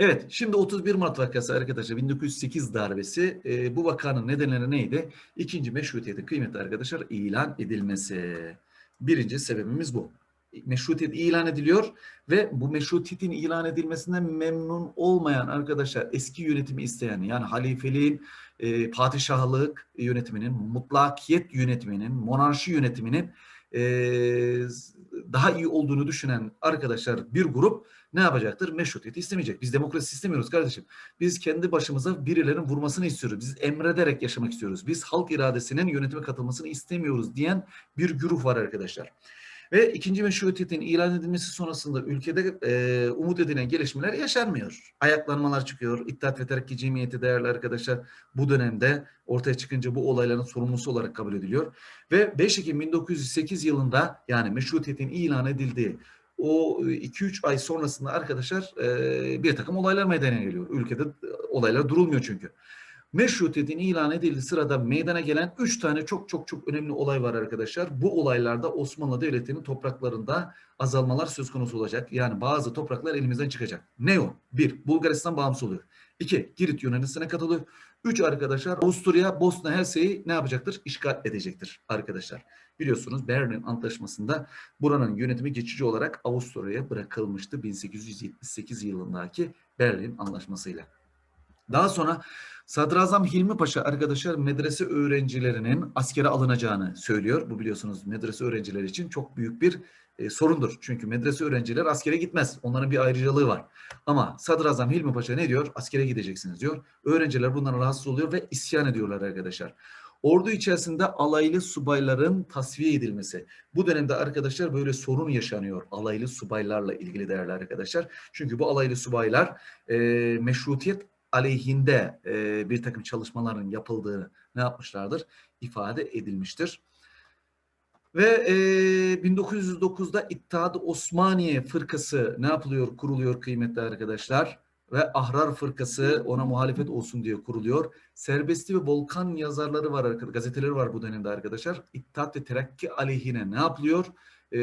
Evet, şimdi 31 Mart vakası arkadaşlar 1908 darbesi. E, bu vakanın nedenleri neydi? İkinci meşrutiyetin kıymetli arkadaşlar ilan edilmesi. Birinci sebebimiz bu. Meşrutiyet ilan ediliyor ve bu meşrutiyetin ilan edilmesinden memnun olmayan arkadaşlar eski yönetimi isteyen yani halifeliğin, e, padişahlık yönetiminin, mutlakiyet yönetiminin, monarşi yönetiminin e, daha iyi olduğunu düşünen arkadaşlar bir grup ne yapacaktır? Meşrutiyeti istemeyecek. Biz demokrasi istemiyoruz kardeşim. Biz kendi başımıza birilerinin vurmasını istiyoruz. Biz emrederek yaşamak istiyoruz. Biz halk iradesinin yönetime katılmasını istemiyoruz diyen bir güruh var arkadaşlar. Ve ikinci meşrutiyetin ilan edilmesi sonrasında ülkede e, umut edilen gelişmeler yaşanmıyor. Ayaklanmalar çıkıyor. İttihat ve Terakki Cemiyeti değerli arkadaşlar bu dönemde ortaya çıkınca bu olayların sorumlusu olarak kabul ediliyor. Ve 5 Ekim 1908 yılında yani meşrutiyetin ilan edildiği o 2-3 ay sonrasında arkadaşlar e, bir takım olaylar meydana geliyor. Ülkede olaylar durulmuyor çünkü. Meşrutiyetin ilan edildiği sırada meydana gelen 3 tane çok çok çok önemli olay var arkadaşlar. Bu olaylarda Osmanlı Devleti'nin topraklarında azalmalar söz konusu olacak. Yani bazı topraklar elimizden çıkacak. Ne o? 1. Bulgaristan bağımsız oluyor. 2. Girit Yunanistan'a katılıyor. 3 arkadaşlar Avusturya, Bosna Hersey'i ne yapacaktır? İşgal edecektir arkadaşlar. Biliyorsunuz Berlin Antlaşması'nda buranın yönetimi geçici olarak Avusturya'ya bırakılmıştı 1878 yılındaki Berlin Anlaşması'yla. Daha sonra Sadrazam Hilmi Paşa arkadaşlar medrese öğrencilerinin askere alınacağını söylüyor. Bu biliyorsunuz medrese öğrencileri için çok büyük bir e, sorundur. Çünkü medrese öğrenciler askere gitmez. Onların bir ayrıcalığı var. Ama Sadrazam Hilmi Paşa ne diyor? Askere gideceksiniz diyor. Öğrenciler bundan rahatsız oluyor ve isyan ediyorlar arkadaşlar. Ordu içerisinde alaylı subayların tasfiye edilmesi. Bu dönemde arkadaşlar böyle sorun yaşanıyor alaylı subaylarla ilgili değerli arkadaşlar. Çünkü bu alaylı subaylar e, meşrutiyet aleyhinde e, bir takım çalışmaların yapıldığını ne yapmışlardır? ifade edilmiştir. Ve e, 1909'da İttihat-ı Osmaniye Fırkası ne yapılıyor, kuruluyor kıymetli arkadaşlar? Ve Ahrar Fırkası ona muhalefet olsun diye kuruluyor. Serbesti ve Volkan yazarları var, gazeteleri var bu dönemde arkadaşlar. İttihat ve Terakki aleyhine ne yapılıyor? E,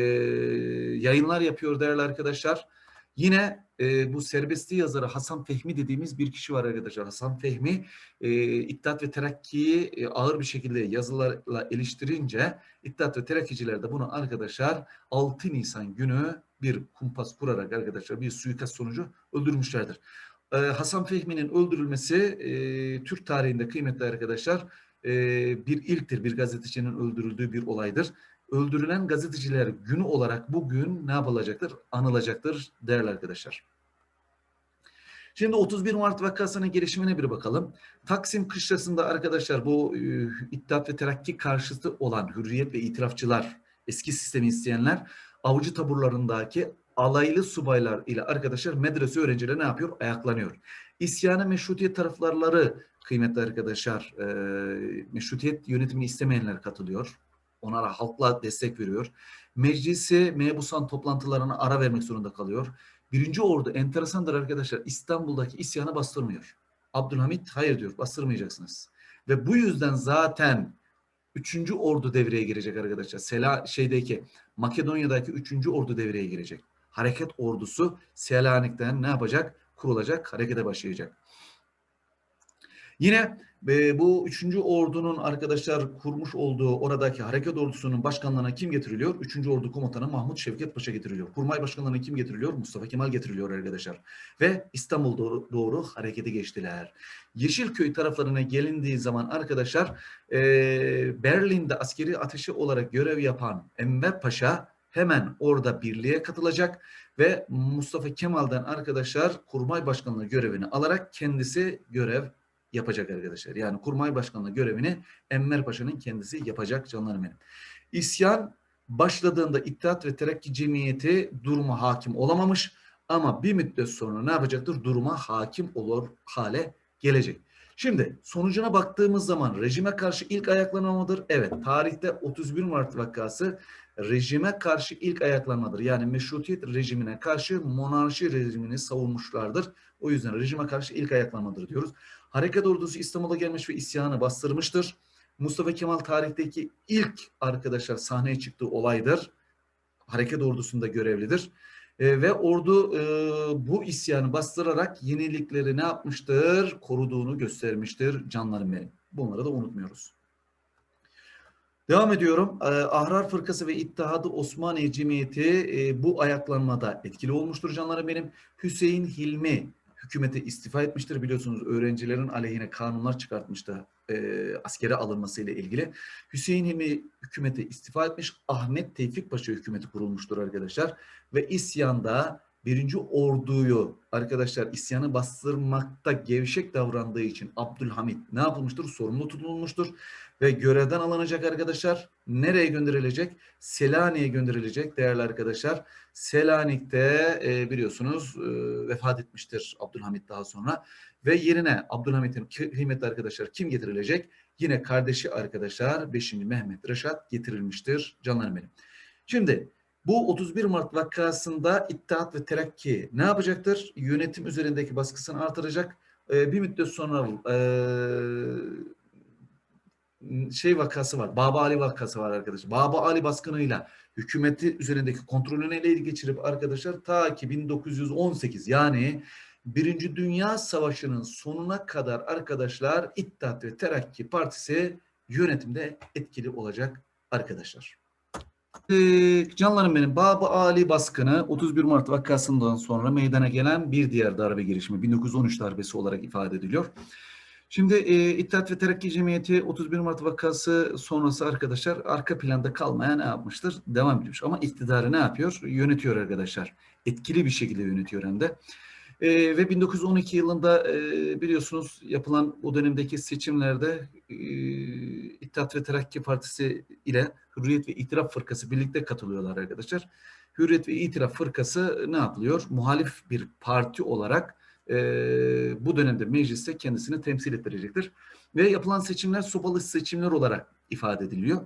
yayınlar yapıyor değerli arkadaşlar. Yine e, bu serbestli yazarı Hasan Fehmi dediğimiz bir kişi var arkadaşlar. Hasan Fehmi e, İttihat ve Terakki'yi e, ağır bir şekilde yazılarla eleştirince İttihat ve Terakkiciler de bunu arkadaşlar 6 Nisan günü bir kumpas kurarak arkadaşlar bir suikast sonucu öldürmüşlerdir. E, Hasan Fehmi'nin öldürülmesi e, Türk tarihinde kıymetli arkadaşlar e, bir ilktir. Bir gazetecinin öldürüldüğü bir olaydır öldürülen gazeteciler günü olarak bugün ne yapılacaktır? Anılacaktır değerli arkadaşlar. Şimdi 31 Mart vakasının gelişimine bir bakalım. Taksim kışlasında arkadaşlar bu e, İttihat ve Terakki karşıtı olan hürriyet ve itirafçılar, eski sistemi isteyenler avcı taburlarındaki alaylı subaylar ile arkadaşlar medrese öğrencileri ne yapıyor? Ayaklanıyor. İsyanı meşrutiyet taraflarları kıymetli arkadaşlar e, meşrutiyet yönetimini istemeyenler katılıyor. Onlara halkla destek veriyor. Meclisi mebusan toplantılarına ara vermek zorunda kalıyor. Birinci ordu enteresandır arkadaşlar. İstanbul'daki isyanı bastırmıyor. Abdülhamit hayır diyor bastırmayacaksınız. Ve bu yüzden zaten üçüncü ordu devreye girecek arkadaşlar. Sela şeydeki Makedonya'daki üçüncü ordu devreye girecek. Hareket ordusu Selanik'ten ne yapacak? Kurulacak, harekete başlayacak. Yine e, bu 3. ordunun arkadaşlar kurmuş olduğu oradaki hareket ordusunun başkanlığına kim getiriliyor? 3. ordu komutanı Mahmut Şevket Paşa getiriliyor. Kurmay başkanlığına kim getiriliyor? Mustafa Kemal getiriliyor arkadaşlar. Ve İstanbul doğru, doğru harekete geçtiler. Yeşilköy taraflarına gelindiği zaman arkadaşlar e, Berlin'de askeri ateşi olarak görev yapan Enver Paşa hemen orada birliğe katılacak ve Mustafa Kemal'den arkadaşlar kurmay başkanlığı görevini alarak kendisi görev yapacak arkadaşlar. Yani kurmay başkanlığı görevini Enver Paşa'nın kendisi yapacak canlarım benim. İsyan başladığında İttihat ve Terakki Cemiyeti duruma hakim olamamış ama bir müddet sonra ne yapacaktır? Duruma hakim olur hale gelecek. Şimdi sonucuna baktığımız zaman rejime karşı ilk ayaklanma mıdır? Evet. Tarihte 31 Mart vakası rejime karşı ilk ayaklanmadır. Yani meşrutiyet rejimine karşı monarşi rejimini savunmuşlardır. O yüzden rejime karşı ilk ayaklanmadır diyoruz. Harekat ordusu İstanbul'a gelmiş ve isyanı bastırmıştır. Mustafa Kemal tarihteki ilk arkadaşlar sahneye çıktığı olaydır. Hareket ordusunda görevlidir. E, ve ordu e, bu isyanı bastırarak yenilikleri ne yapmıştır? Koruduğunu göstermiştir canlarım benim. Bunları da unutmuyoruz. Devam ediyorum. Ee, Ahrar Fırkası ve İttihadı Osmaniye Cemiyeti e, bu ayaklanmada etkili olmuştur canlarım benim. Hüseyin Hilmi hükümete istifa etmiştir. Biliyorsunuz öğrencilerin aleyhine kanunlar çıkartmıştı e, askere alınmasıyla ilgili. Hüseyin Hilmi hükümete istifa etmiş. Ahmet Tevfik Paşa hükümeti kurulmuştur arkadaşlar. Ve isyanda birinci orduyu arkadaşlar isyanı bastırmakta gevşek davrandığı için Abdülhamit ne yapılmıştır? Sorumlu tutulmuştur ve görevden alınacak arkadaşlar. Nereye gönderilecek? Selanik'e gönderilecek değerli arkadaşlar. Selanik'te e, biliyorsunuz e, vefat etmiştir Abdülhamit daha sonra ve yerine Abdülhamit'in kıymetli arkadaşlar kim getirilecek? Yine kardeşi arkadaşlar 5. Mehmet Reşat getirilmiştir canlarım benim. Şimdi bu 31 Mart vakasında İttihat ve Terakki ne yapacaktır? Yönetim üzerindeki baskısını artıracak. Ee, bir müddet sonra e, şey vakası var. Baba Ali vakası var arkadaşlar. Baba Ali baskınıyla hükümeti üzerindeki kontrolünü ele geçirip arkadaşlar ta ki 1918 yani Birinci Dünya Savaşı'nın sonuna kadar arkadaşlar İttihat ve Terakki Partisi yönetimde etkili olacak arkadaşlar. Ee, canlarım benim Baba Ali baskını 31 Mart vakasından sonra meydana gelen bir diğer darbe girişimi 1913 darbesi olarak ifade ediliyor. Şimdi e, İttihat ve Terakki Cemiyeti 31 Mart vakası sonrası arkadaşlar arka planda kalmaya ne yapmıştır? Devam etmiş ama iktidarı ne yapıyor? Yönetiyor arkadaşlar. Etkili bir şekilde yönetiyor hem de. E, ve 1912 yılında e, biliyorsunuz yapılan o dönemdeki seçimlerde e, İttihat ve Terakki Partisi ile Hürriyet ve İtiraf Fırkası birlikte katılıyorlar arkadaşlar. Hürriyet ve İtiraf Fırkası ne yapılıyor? Muhalif bir parti olarak e, bu dönemde mecliste kendisini temsil ettirecektir. Ve yapılan seçimler sopalı seçimler olarak ifade ediliyor.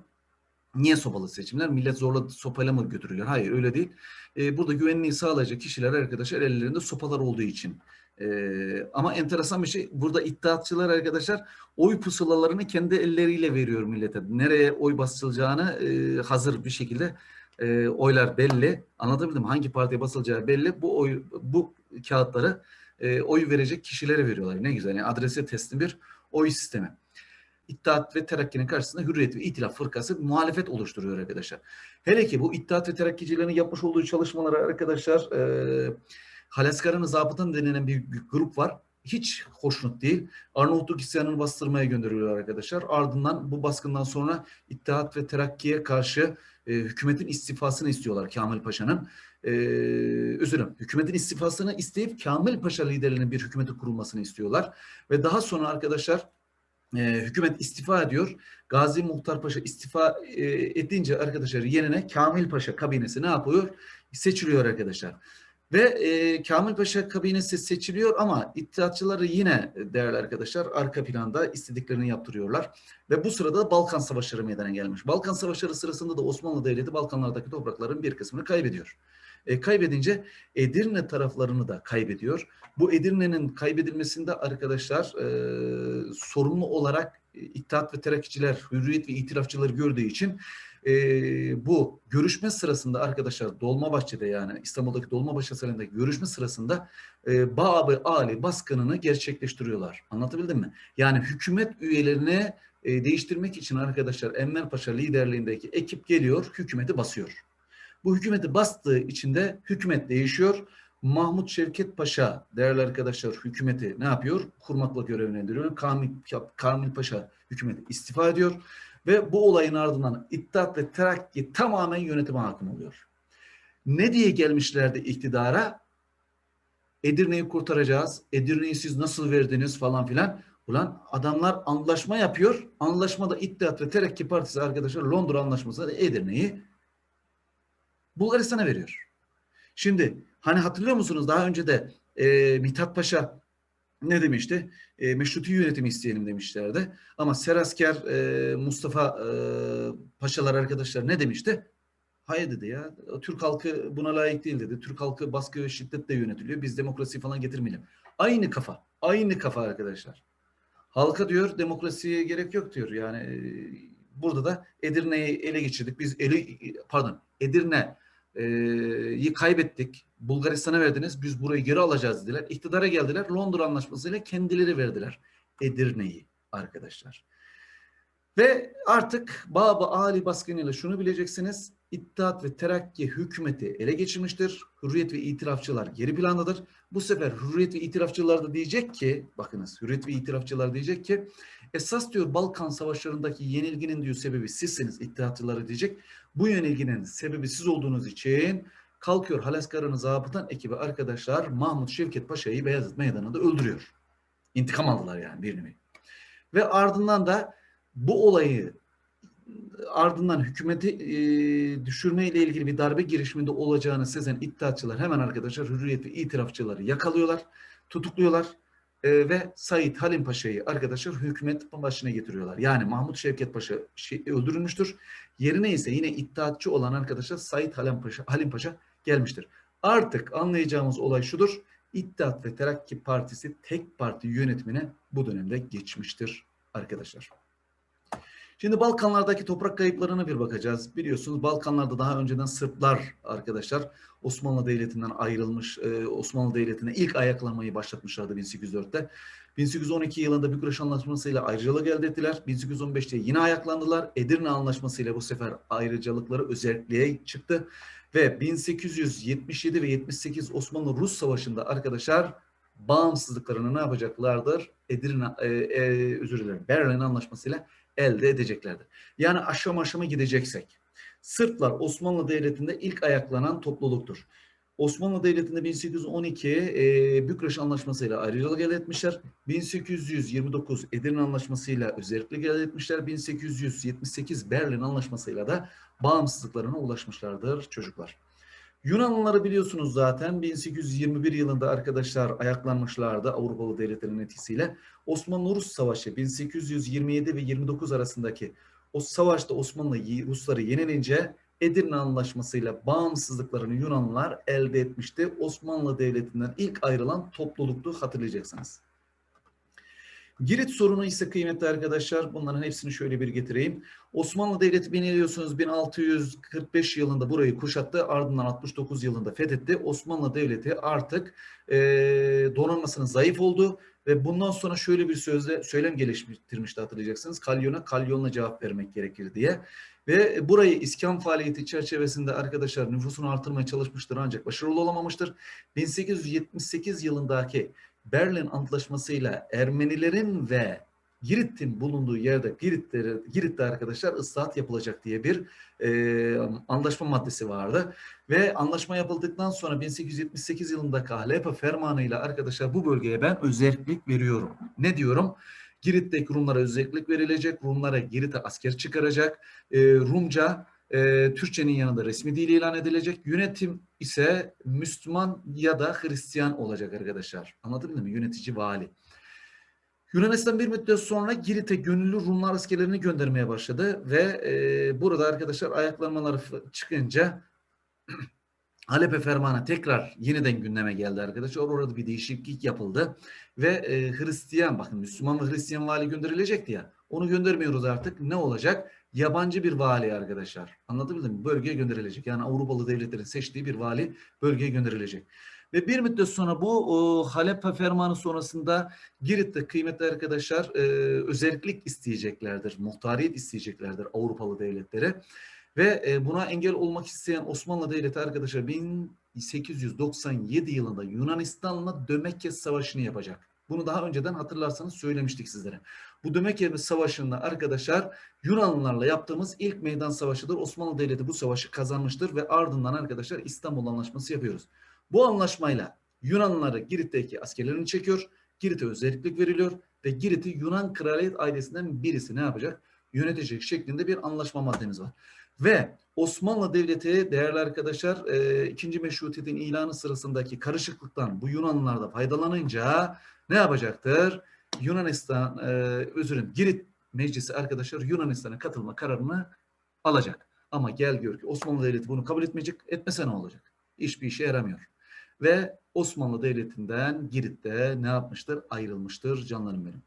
Niye sopalı seçimler? Millet zorla sopayla mı götürülüyor? Hayır öyle değil. E, burada güvenliği sağlayacak kişiler arkadaşlar ellerinde sopalar olduğu için. E, ama enteresan bir şey burada iddiatçılar arkadaşlar oy pusulalarını kendi elleriyle veriyor millete. Nereye oy basılacağını e, hazır bir şekilde e, oylar belli. Anlatabildim? Hangi partiye basılacağı belli. Bu oy bu kağıtları e, oy verecek kişilere veriyorlar. Ne güzel. Yani adrese teslim bir oy sistemi. İttihat ve Terakki'nin karşısında Hürriyet ve İtilaf Fırkası muhalefet oluşturuyor arkadaşlar. Hele ki bu İttihat ve Terakkicilerin yapmış olduğu çalışmaları arkadaşlar e, Haleskar'ın zabıtın denilen bir grup var. Hiç hoşnut değil. Arnavutluk isyanını bastırmaya gönderiyorlar arkadaşlar. Ardından bu baskından sonra İttihat ve Terakki'ye karşı e, hükümetin istifasını istiyorlar Kamil Paşa'nın. E, özür Hükümetin istifasını isteyip Kamil Paşa liderliğinin bir hükümeti kurulmasını istiyorlar. Ve daha sonra arkadaşlar e, hükümet istifa ediyor. Gazi Muhtar Paşa istifa e, edince arkadaşlar yerine Kamil Paşa kabinesi ne yapıyor? Seçiliyor arkadaşlar. Ve e, Kamil Paşa kabinesi seçiliyor ama ittihatçıları yine değerli arkadaşlar arka planda istediklerini yaptırıyorlar. Ve bu sırada Balkan Savaşları meydana gelmiş. Balkan Savaşları sırasında da Osmanlı Devleti Balkanlardaki toprakların bir kısmını kaybediyor. E, kaybedince Edirne taraflarını da kaybediyor. Bu Edirne'nin kaybedilmesinde arkadaşlar e, sorumlu olarak İttihat ve Terakkiciler, Hürriyet ve İtilafçıları gördüğü için e, bu görüşme sırasında arkadaşlar Dolmabahçe'de yani İstanbul'daki Dolmabahçe Sarayı'ndaki görüşme sırasında e, Babı Ali baskınını gerçekleştiriyorlar. Anlatabildim mi? Yani hükümet üyelerini e, değiştirmek için arkadaşlar Enver Paşa liderliğindeki ekip geliyor, hükümeti basıyor. Bu hükümeti bastığı için de hükümet değişiyor. Mahmut Şevket Paşa değerli arkadaşlar hükümeti ne yapıyor? Kurmakla görevlendiriyor. Kamil, Kamil Paşa hükümeti istifa ediyor. Ve bu olayın ardından İttihat ve Terakki tamamen yönetime hakim oluyor. Ne diye gelmişlerdi iktidara? Edirne'yi kurtaracağız. Edirne'yi siz nasıl verdiniz falan filan. Ulan adamlar anlaşma yapıyor. Anlaşmada İttihat ve Terakki Partisi arkadaşlar Londra Anlaşması'nda Edirne'yi Bulgaristan'a veriyor. Şimdi hani hatırlıyor musunuz daha önce de e, Mithat Paşa ne demişti? E, meşruti yönetimi isteyelim demişlerdi. Ama Serasker e, Mustafa e, Paşalar arkadaşlar ne demişti? Hayır dedi ya. Türk halkı buna layık değil dedi. Türk halkı baskı ve şiddetle yönetiliyor. Biz demokrasi falan getirmeyelim. Aynı kafa. Aynı kafa arkadaşlar. Halka diyor demokrasiye gerek yok diyor. Yani e, burada da Edirne'yi ele geçirdik. Biz eli pardon Edirne Eee, kaybettik. Bulgaristan'a verdiniz. Biz burayı geri alacağız dediler. İktidara geldiler. Londra Anlaşması'yla kendileri verdiler. Edirne'yi arkadaşlar. Ve artık Baba Ali baskınıyla şunu bileceksiniz. İttihat ve Terakki hükümeti ele geçirmiştir. Hürriyet ve itirafçılar geri plandadır. Bu sefer Hürriyet ve itirafçılar da diyecek ki, bakınız Hürriyet ve itirafçılar diyecek ki, esas diyor Balkan savaşlarındaki yenilginin diyor sebebi sizsiniz İttihatçıları diyecek. Bu yenilginin sebebi siz olduğunuz için kalkıyor Halaskara'nın zabıtan ekibi arkadaşlar Mahmut Şevket Paşa'yı Beyazıt Meydanı'nda öldürüyor. İntikam aldılar yani bir nevi. Ve ardından da bu olayı ardından hükümeti e, düşürme ile ilgili bir darbe girişiminde olacağını sezen iddiatçılar hemen arkadaşlar hürriyet ve itirafçıları yakalıyorlar, tutukluyorlar e, ve Said Halim Paşa'yı arkadaşlar hükümet başına getiriyorlar. Yani Mahmut Şevket Paşa şey, öldürülmüştür. Yerine ise yine iddiatçı olan arkadaşlar Said Halim Paşa, Halim Paşa gelmiştir. Artık anlayacağımız olay şudur. İttihat ve Terakki Partisi tek parti yönetimine bu dönemde geçmiştir arkadaşlar. Şimdi Balkanlardaki toprak kayıplarına bir bakacağız. Biliyorsunuz Balkanlarda daha önceden Sırplar arkadaşlar Osmanlı Devleti'nden ayrılmış, e, Osmanlı Devleti'ne ilk ayaklanmayı başlatmışlardı 1804'te. 1812 yılında Bükreş Anlaşması'yla ayrıcalık elde ettiler. 1815'te yine ayaklandılar. Edirne Anlaşması'yla bu sefer ayrıcalıkları özelliğe çıktı. Ve 1877 ve 78 Osmanlı-Rus Savaşı'nda arkadaşlar bağımsızlıklarını ne yapacaklardır? Edirne, e, e, özür dilerim, Berlin Anlaşması'yla elde edeceklerdir. Yani aşama aşama gideceksek. Sırplar Osmanlı Devleti'nde ilk ayaklanan topluluktur. Osmanlı Devleti'nde 1812 e, Bükreş Anlaşması'yla ayrıcalık elde etmişler. 1829 Edirne Anlaşması'yla özellik elde etmişler. 1878 Berlin Anlaşması'yla da bağımsızlıklarına ulaşmışlardır çocuklar. Yunanlıları biliyorsunuz zaten 1821 yılında arkadaşlar ayaklanmışlardı Avrupalı devletlerin etkisiyle. Osmanlı-Rus Savaşı 1827 ve 29 arasındaki o savaşta Osmanlı Rusları yenilince Edirne Anlaşması'yla bağımsızlıklarını Yunanlılar elde etmişti. Osmanlı Devleti'nden ilk ayrılan topluluktu hatırlayacaksınız. Girit sorunu ise kıymetli arkadaşlar bunların hepsini şöyle bir getireyim. Osmanlı Devleti biliyorsunuz 1645 yılında burayı kuşattı. Ardından 69 yılında fethetti. Osmanlı Devleti artık e, donanmasının zayıf oldu ve bundan sonra şöyle bir sözle söylem geliştirmişti hatırlayacaksınız. Kalyona kalyonla cevap vermek gerekir diye. Ve burayı iskan faaliyeti çerçevesinde arkadaşlar nüfusunu artırmaya çalışmıştır ancak başarılı olamamıştır. 1878 yılındaki Berlin Antlaşması'yla Ermenilerin ve Girit'in bulunduğu yerde Girit'te, Girit'te arkadaşlar ıslahat yapılacak diye bir e, anlaşma maddesi vardı. Ve anlaşma yapıldıktan sonra 1878 yılındaki Halepo fermanıyla arkadaşlar bu bölgeye ben özellik veriyorum. Ne diyorum? Girit'teki Rumlara özellik verilecek. Rumlara Girit'e asker çıkaracak. E, Rumca e, Türkçenin yanında resmi dil ilan edilecek. Yönetim ise Müslüman ya da Hristiyan olacak arkadaşlar. Anlatabildim mi? Yönetici vali. Yunanistan bir müddet sonra Girit'e gönüllü Rumlar askerlerini göndermeye başladı ve e, burada arkadaşlar ayaklanmaları çıkınca Halep'e fermanı tekrar yeniden gündeme geldi arkadaşlar. Orada bir değişiklik yapıldı ve e, Hristiyan bakın Müslüman ve Hristiyan vali gönderilecekti ya. Onu göndermiyoruz artık. Ne olacak? Yabancı bir vali arkadaşlar. Anlatabildim mi? Bölgeye gönderilecek. Yani Avrupalı devletlerin seçtiği bir vali bölgeye gönderilecek. Ve bir müddet sonra bu o, Halep fermanı sonrasında Girit'te kıymetli arkadaşlar e, özellik isteyeceklerdir. Muhtariyet isteyeceklerdir Avrupalı devletlere. Ve e, buna engel olmak isteyen Osmanlı Devleti arkadaşlar 1897 yılında Yunanistan'la Dömekke Savaşı'nı yapacak. Bunu daha önceden hatırlarsanız söylemiştik sizlere. Bu Dömekke Savaşı'nda arkadaşlar Yunanlılarla yaptığımız ilk meydan savaşıdır. Osmanlı Devleti bu savaşı kazanmıştır ve ardından arkadaşlar İstanbul Anlaşması yapıyoruz. Bu anlaşmayla Yunanlıları Girit'teki askerlerini çekiyor. Girit'e özellik veriliyor ve Girit'i Yunan kraliyet ailesinden birisi ne yapacak? Yönetecek şeklinde bir anlaşma maddemiz var. Ve Osmanlı Devleti değerli arkadaşlar e, ikinci meşrutiyetin ilanı sırasındaki karışıklıktan bu Yunanlılar da faydalanınca ne yapacaktır? Yunanistan, e, özür dilerim Girit Meclisi arkadaşlar Yunanistan'a katılma kararını alacak. Ama gel gör ki Osmanlı Devleti bunu kabul etmeyecek. Etmese ne olacak? Hiçbir işe yaramıyor. Ve Osmanlı Devleti'nden Girit'te ne yapmıştır? Ayrılmıştır canlarım benim.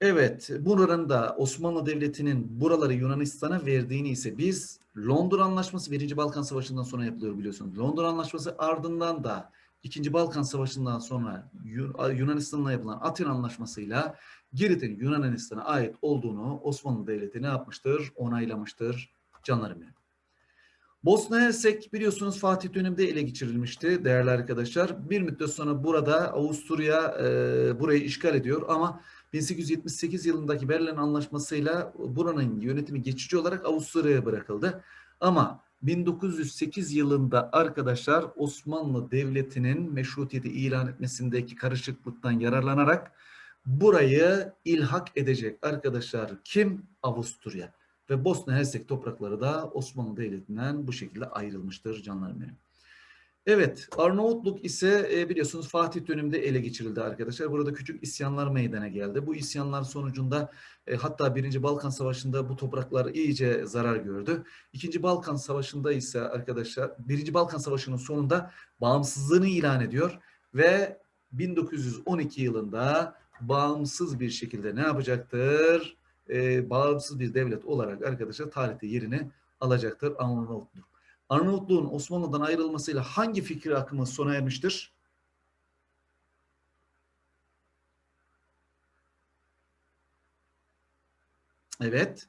Evet, bunların da Osmanlı Devleti'nin buraları Yunanistan'a verdiğini ise biz Londra Anlaşması 1. Balkan Savaşı'ndan sonra yapılıyor biliyorsunuz. Londra Anlaşması ardından da 2. Balkan Savaşı'ndan sonra Yu- Yunanistan'la yapılan Atin Anlaşması'yla Girit'in Yunanistan'a ait olduğunu Osmanlı Devleti ne yapmıştır? Onaylamıştır canlarım benim. Bosna Hersek biliyorsunuz Fatih döneminde ele geçirilmişti değerli arkadaşlar. Bir müddet sonra burada Avusturya e, burayı işgal ediyor ama 1878 yılındaki Berlin Anlaşması'yla buranın yönetimi geçici olarak Avusturya'ya bırakıldı. Ama 1908 yılında arkadaşlar Osmanlı Devleti'nin meşrutiyeti ilan etmesindeki karışıklıktan yararlanarak burayı ilhak edecek arkadaşlar kim? Avusturya. Ve Bosna Hersek toprakları da Osmanlı Devleti'nden bu şekilde ayrılmıştır canlarım benim. Evet, Arnavutluk ise e, biliyorsunuz Fatih döneminde ele geçirildi arkadaşlar. Burada küçük isyanlar meydana geldi. Bu isyanlar sonucunda e, hatta 1. Balkan Savaşı'nda bu topraklar iyice zarar gördü. 2. Balkan Savaşı'nda ise arkadaşlar 1. Balkan Savaşı'nın sonunda bağımsızlığını ilan ediyor ve 1912 yılında bağımsız bir şekilde ne yapacaktır? E, bağımsız bir devlet olarak arkadaşlar tarihte yerini alacaktır Arnavutluk. Arnavutluğun Osmanlı'dan ayrılmasıyla hangi fikir akımı sona ermiştir? Evet.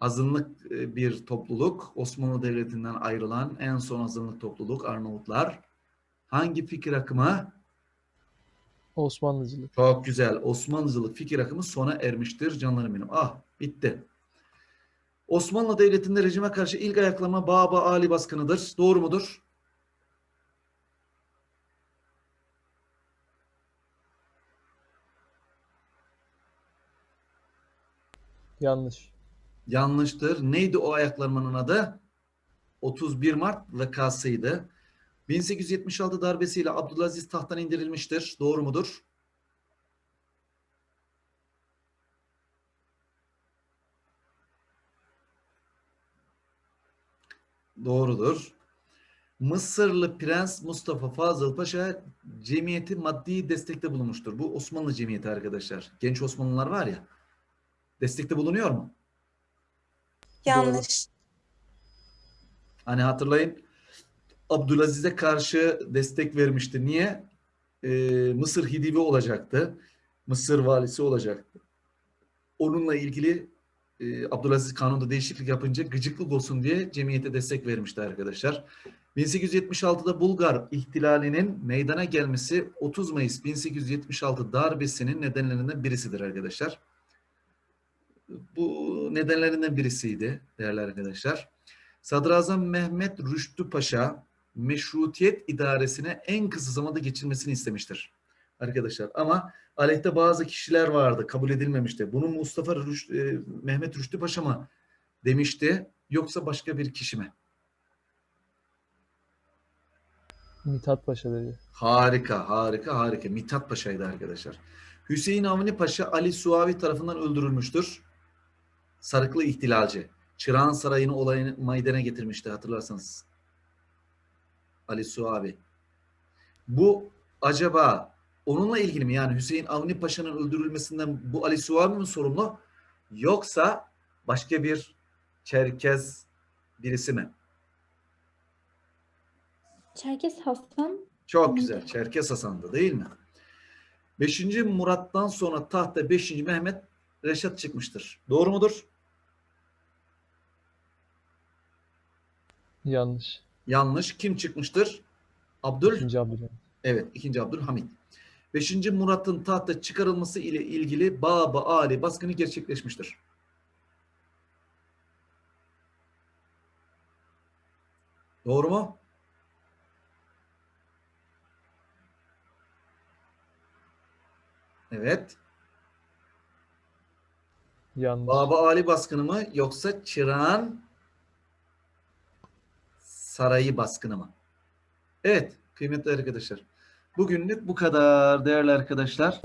Azınlık e, bir topluluk, Osmanlı Devleti'nden ayrılan en son azınlık topluluk Arnavutlar. Hangi fikir akımı? Osmanlıcılık. Çok güzel. Osmanlıcılık fikir akımı sona ermiştir canlarım benim. Ah bitti. Osmanlı Devleti'nde rejime karşı ilk ayaklama Baba Ali baskınıdır. Doğru mudur? Yanlış. Yanlıştır. Neydi o ayaklanmanın adı? 31 Mart vakasıydı. 1876 darbesiyle Abdülaziz tahttan indirilmiştir. Doğru mudur? Doğrudur. Mısırlı Prens Mustafa Fazıl Paşa cemiyeti maddi destekte bulunmuştur. Bu Osmanlı cemiyeti arkadaşlar. Genç Osmanlılar var ya. Destekte bulunuyor mu? Yanlış. Hani hatırlayın Abdülaziz'e karşı destek vermişti. Niye? Ee, Mısır Hidivi olacaktı. Mısır valisi olacaktı. Onunla ilgili e, Abdülaziz kanunda değişiklik yapınca gıcıklık olsun diye cemiyete destek vermişti arkadaşlar. 1876'da Bulgar ihtilalinin meydana gelmesi 30 Mayıs 1876 darbesinin nedenlerinden birisidir arkadaşlar. Bu nedenlerinden birisiydi değerli arkadaşlar. Sadrazam Mehmet Rüştü Paşa meşrutiyet idaresine en kısa zamanda geçilmesini istemiştir. Arkadaşlar ama aleyhte bazı kişiler vardı kabul edilmemişti. Bunu Mustafa Rüş- e, Mehmet Rüştü Paşa mı demişti yoksa başka bir kişi mi? Mithat Paşa dedi. Harika, harika, harika. Mithat Paşa'ydı arkadaşlar. Hüseyin Avni Paşa Ali Suavi tarafından öldürülmüştür. Sarıklı ihtilalci. Çırağan Sarayı'nı olayını maydana getirmişti hatırlarsanız. Ali Suavi. Bu acaba onunla ilgili mi? Yani Hüseyin Avni Paşa'nın öldürülmesinden bu Ali Suavi mi sorumlu? Yoksa başka bir Çerkez birisi mi? Çerkes Hasan Çok güzel. Çerkes Hasan'dı değil mi? 5. Murat'tan sonra tahta 5. Mehmet Reşat çıkmıştır. Doğru mudur? Yanlış. Yanlış. Kim çıkmıştır? Abdül. İkinci Abdülhamit. Evet, 2. Abdülhamit. 5. Murat'ın tahta çıkarılması ile ilgili Baba Ali baskını gerçekleşmiştir. Doğru mu? Evet. Yanlış. Baba Ali baskını mı yoksa Çırağan Sarayı baskını mı? Evet kıymetli arkadaşlar. Bugünlük bu kadar değerli arkadaşlar.